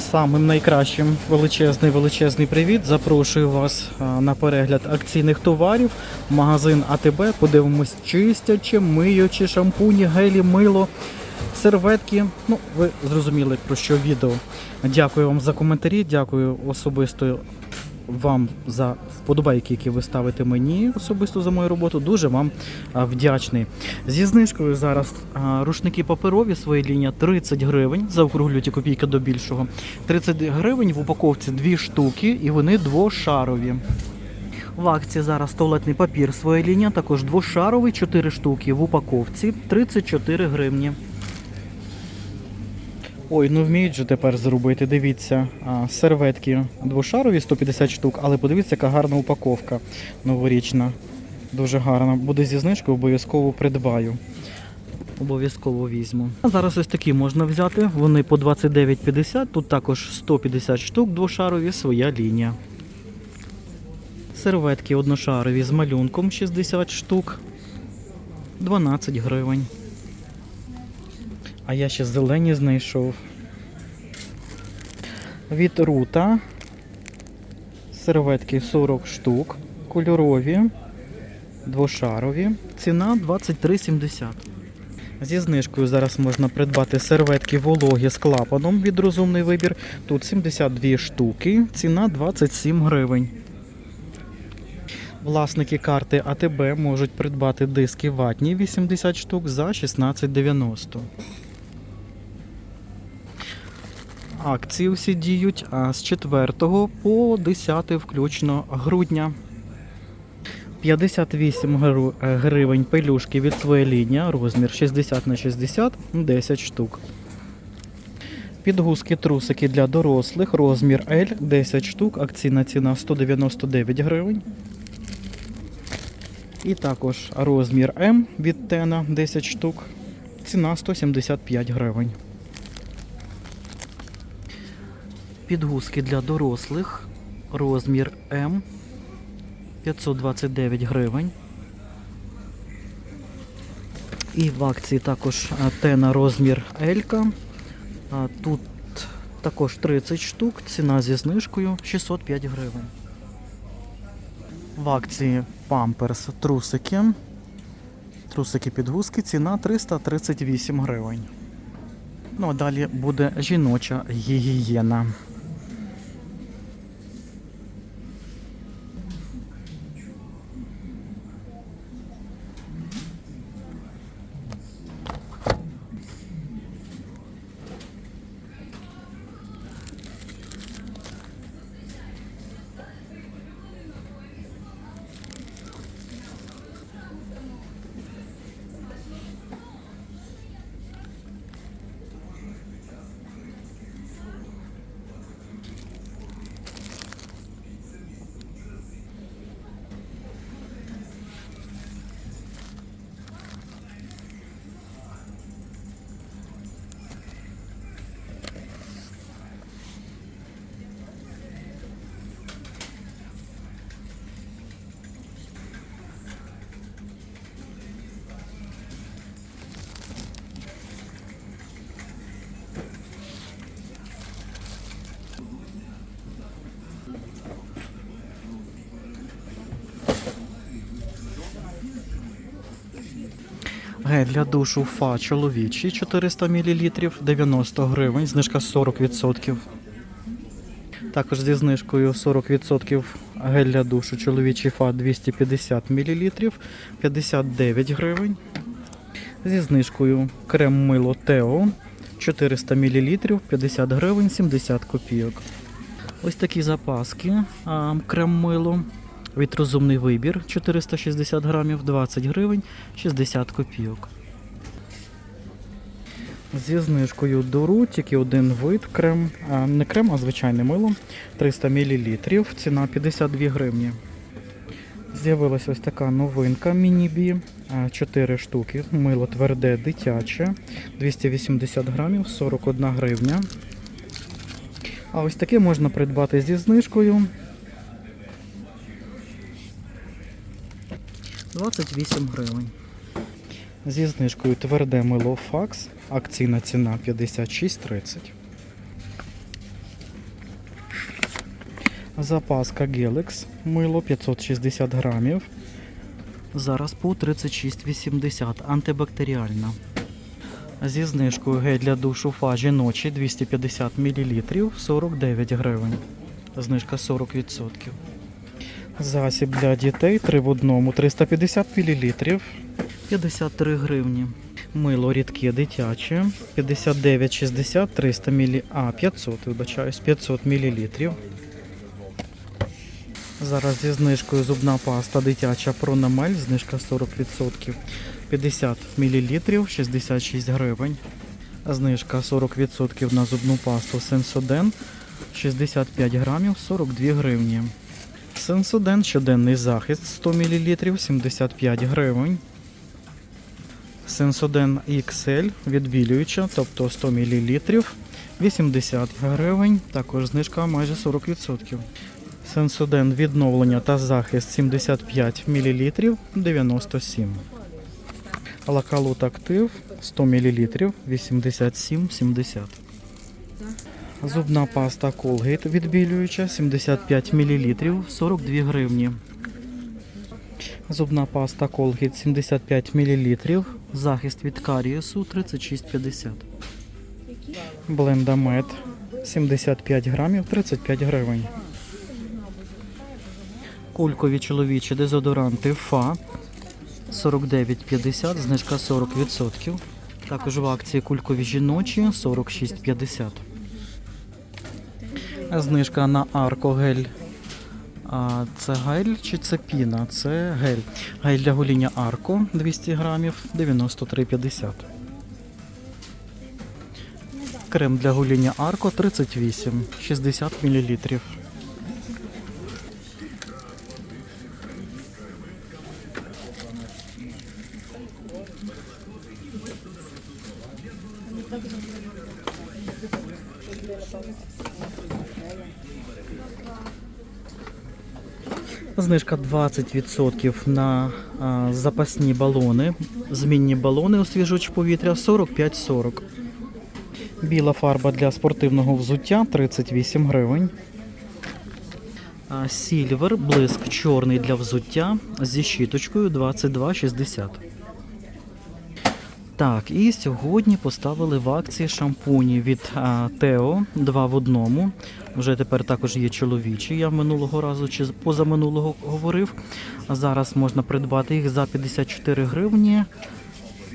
Самим найкращим величезний величезний привіт. Запрошую вас на перегляд акційних товарів. Магазин АТБ. Подивимось чистяче, миючі, шампуні, гелі, мило, серветки. Ну, ви зрозуміли про що відео. Дякую вам за коментарі. Дякую особисто вам за вподобайки, які ви ставите мені особисто за мою роботу. Дуже вам вдячний. Зі знижкою зараз рушники паперові своєї лінії 30 гривень. Заокруглюйте копійка до більшого. 30 гривень в упаковці дві штуки, і вони двошарові. В акції зараз туалетний папір своєї лінії, також двошаровий, 4 штуки в упаковці 34 гривні. Ой, ну вміють же тепер зробити. Дивіться, серветки двошарові 150 штук, але подивіться, яка гарна упаковка новорічна. Дуже гарна. Буде зі знижкою, обов'язково придбаю. Обов'язково візьму. А зараз ось такі можна взяти. Вони по 29,50. Тут також 150 штук двошарові, своя лінія. Серветки одношарові з малюнком 60 штук. 12 гривень. А я ще зелені знайшов. Від рута. Серветки 40 штук. Кольорові, двошарові. Ціна 23,70. Зі знижкою зараз можна придбати серветки вологі з клапаном від розумний вибір. Тут 72 штуки, ціна 27 гривень. Власники карти АТБ можуть придбати диски ватні 80 штук за 16,90. Акції всі діють з 4 по 10 включно грудня. 58 е, гривень пелюшки від своєї лінії, розмір 60 на 60, 10 штук. Підгузки трусики для дорослих, розмір L 10 штук, акційна ціна 199 гривень. І також розмір М від Тена 10 штук, ціна 175 гривень. Підгузки для дорослих, розмір М 529 гривень. І в акції також а, Тена розмір L. Тут також 30 штук, ціна зі знижкою 605 гривень. В акції памперс трусики. Трусики підгузки, ціна 338 гривень. Ну а далі буде жіноча гігієна. Гель для душу Фа чоловічий 400 мл 90 гривень, знижка 40%. Також зі знижкою 40% гель для душу чоловічий Фа 250 мл 59 гривень. Зі знижкою крем мило Тео 400 мл 50 гривень 70 копійок. Ось такі запаски. Крем мило від розумний вибір 460 грамів 20 гривень 60 копійок. Зі знижкою Дору тільки один вид крем, не крем, а звичайне мило 300 мл, ціна 52 гривні. З'явилася ось така новинка міні-бі, 4 штуки, мило тверде дитяче, 280 грамів, 41 гривня. А ось таке можна придбати зі знижкою 28 гривень. Зі знижкою тверде мило факс. Акційна ціна 56,30. Запаска Gelex, мило 560 грамів. Зараз по 36,80 антибактеріальна. Зі знижкою гель для душу фа жіночий 250 мл 49 гривень. Знижка 40%. Засіб для дітей 3 в одному 350 мл 53 гривні. Мило рідке дитяче 59,60 300 мл. А, 500, вибачаюсь, 500 мл. Зараз зі знижкою зубна паста дитяча Пронамель, знижка 40%. 50 мл 66 гривень. Знижка 40% на зубну пасту Сенсоден 65 грамів 42 гривні. Сенсоден щоденний захист 100 мл 75 гривень. Сенсоден XL відбілююча, тобто 100 мл 80 гривень, також знижка майже 40%. Сенсоден відновлення та захист 75 мл 97. Лакалут актив 100 мл 87,70. Зубна паста Colgate відбілююча 75 мл 42 гривні. Зубна паста Colgate 75 мл. Захист від карієсу 36,50. Бленда Мед 75 грамів 35 гривень. Кулькові чоловічі дезодоранти ФА 49,50, знижка 40%. Також в акції кулькові жіночі 46,50. Знижка на аркогель. А це гель чи це піна? Це гель. Гель для гоління арко 200 грамів 93,50. Крем для гоління арко 38, 60 мл. Знижка 20% на а, запасні балони. Змінні балони освіжувач повітря 45-40. Біла фарба для спортивного взуття 38 гривень. Сільвер, блиск чорний для взуття зі щіточкою 22,60. Так, і сьогодні поставили в акції шампуні від Тео 2 в одному. Вже тепер також є чоловічі. Я минулого разу чи позаминулого говорив. А зараз можна придбати їх за 54 гривні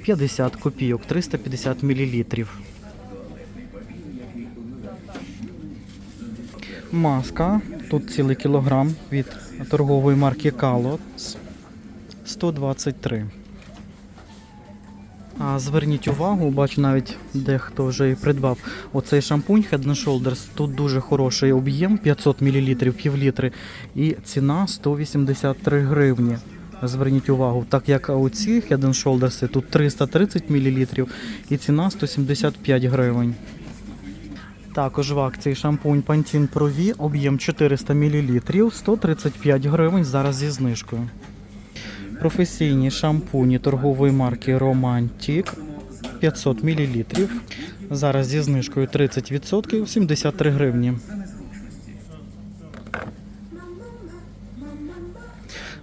50 копійок, 350 мл. Маска. Тут цілий кілограм від торгової марки Кало 123. А зверніть увагу, бачу навіть дехто вже і придбав оцей шампунь Head and Shoulders. Тут дуже хороший об'єм 500 мл, пів літри, і ціна 183 гривні. Зверніть увагу, так як оці Head and Shoulders тут 330 мл і ціна 175 гривень. Також в акції шампунь Pantene Pro V, об'єм 400 мл, 135 гривень зараз зі знижкою. Професійні шампуні торгової марки Romantic 500 мл. Зараз зі знижкою 30% 73 гривні.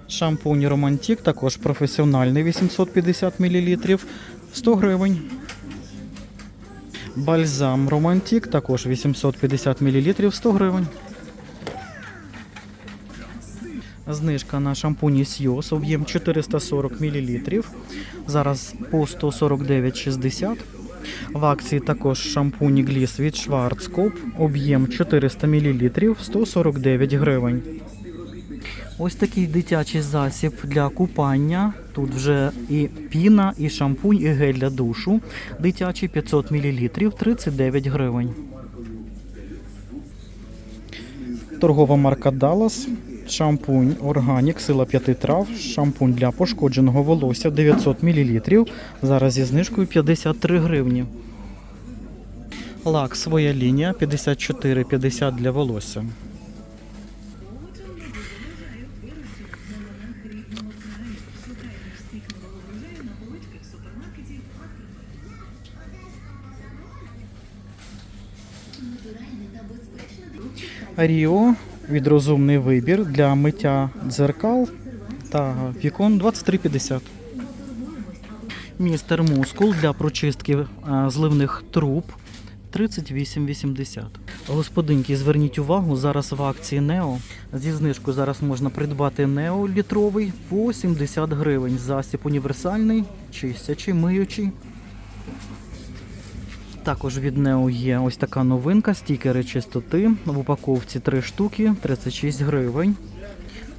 Шампунь Romantic також професіональний 850 мл 100 гривень. Бальзам Romantic також 850 мл 100 гривень. Знижка на шампуні Сйос, об'єм 440 мл. Зараз по 149,60. В акції також шампунь Гліс від Schwarzkopf, об'єм 400 мл 149 гривень. Ось такий дитячий засіб для купання. Тут вже і піна, і шампунь, і гель для душу. Дитячий 500 мл 39 гривень. Торгова марка Dallas. Шампунь Органік, сила 5 трав, шампунь для пошкодженого волосся 900 мл. Зараз зі знижкою 53 гривні. Лак своя лінія 54,50 для волосся. Ріо від розумний вибір для миття дзеркал та вікон 23,50. Містер Мускул для прочистки е, зливних труб 38,80. Господинки, зверніть увагу, зараз в акції Нео. Зі знижкою зараз можна придбати Нео літровий по 70 гривень. Засіб універсальний, чистячий, миючий. Також від Нео є ось така новинка, стікери чистоти. В упаковці 3 штуки, 36 гривень.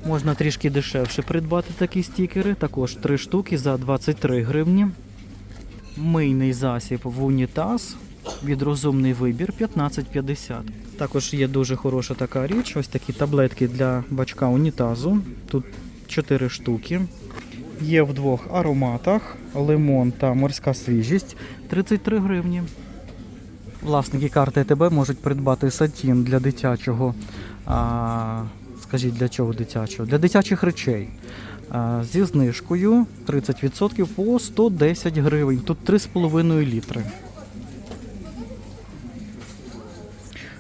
Можна трішки дешевше придбати такі стікери, також 3 штуки за 23 гривні. Мийний засіб в унітаз від розумний вибір 15,50. Також є дуже хороша така річ, ось такі таблетки для бачка унітазу. Тут 4 штуки. Є в двох ароматах: лимон та морська свіжість 33 гривні. Власники карти ТБ можуть придбати сатін для дитячого. А, скажіть, для чого дитячого? Для дитячих речей. А, зі знижкою 30% по 110 гривень. Тут 3,5 літри.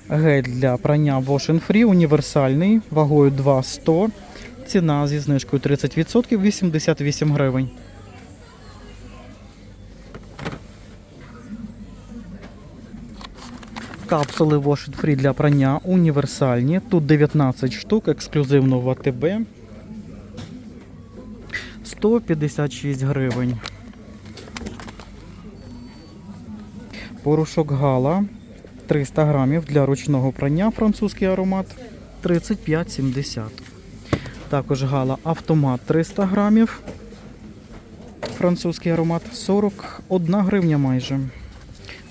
Гель для прання Wash Free універсальний, вагою 2,100. Ціна зі знижкою 30% 88 гривень. Капсули Wash Free для прання універсальні. Тут 19 штук, ексклюзивно в АТБ. 156 гривень. Порошок Гала 300 грамів для ручного прання французький аромат 35,70. Також Гала автомат 300 грамів. Французький аромат 41 гривня майже.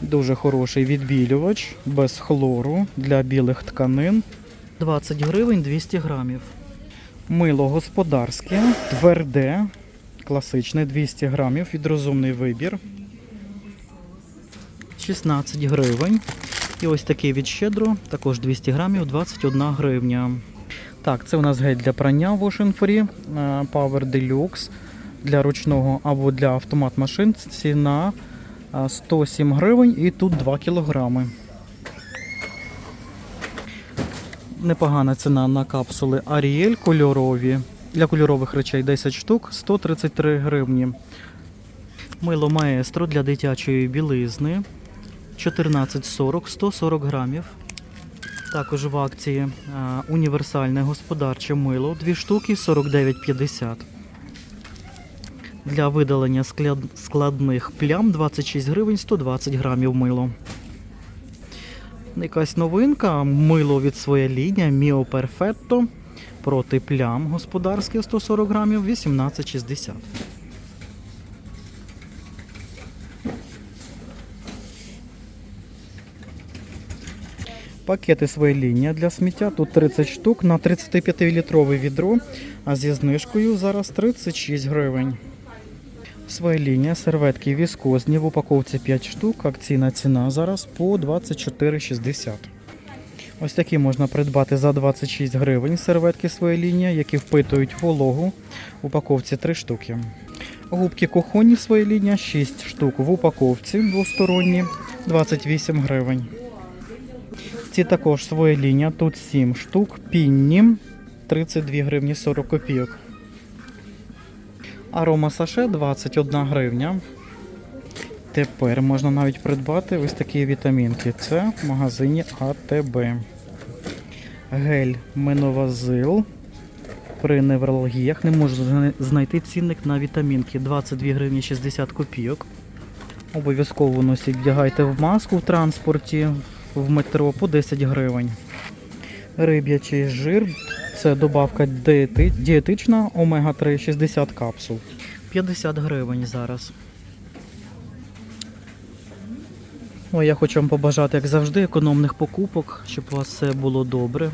Дуже хороший відбілювач без хлору для білих тканин. 20 гривень 200 грамів. Мило господарське, тверде, класичне 200 грамів від розумний вибір. 16 гривень. І ось такий від щедро, також 200 грамів, 21 гривня. Так, це у нас гель для прання Wash and Free, е, Power Deluxe для ручного або для автомат машин. Ціна 107 гривень і тут 2 кілограми. Непогана ціна на капсули Ariel кольорові. Для кольорових речей 10 штук 133 гривні. Мило маестро для дитячої білизни 14,40 140 грамів. Також в акції універсальне господарче мило 2 штуки 49,50. Для видалення складних плям 26 гривень 120 грамів мило. Якась новинка. Мило від своя лінія Mio Perfetto проти плям господарське 140 грамів 18,60. Пакети своє лінія для сміття. Тут 30 штук на 35-літрове відро, а зі знижкою зараз 36 гривень. Своя лінія, серветки віскозні в упаковці 5 штук. Акційна ціна зараз по 24,60. Ось такі можна придбати за 26 гривень серветки своя лінія, які впитують вологу. В упаковці 3 штуки. Губки кухонні своя лінія 6 штук в упаковці двосторонні 28 гривень. Ці також своя лінія, тут 7 штук, пінні 32 гривні 40 копійок. Арома саше 21 гривня. Тепер можна навіть придбати ось такі вітамінки. Це в магазині АТБ. Гель Меновазил. При невралгіях не можу знайти цінник на вітамінки 22 гривні 60 копійок. Обов'язково носіть, вдягайте в маску в транспорті, в метро по 10 гривень. Риб'ячий жир це добавка дієти, дієтична омега-3 60 капсул. 50 гривень зараз. Ой, я хочу вам побажати, як завжди, економних покупок, щоб у вас все було добре.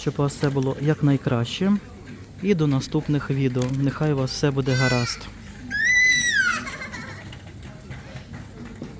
Щоб у вас все було якнайкраще. І до наступних відео. Нехай у вас все буде гаразд.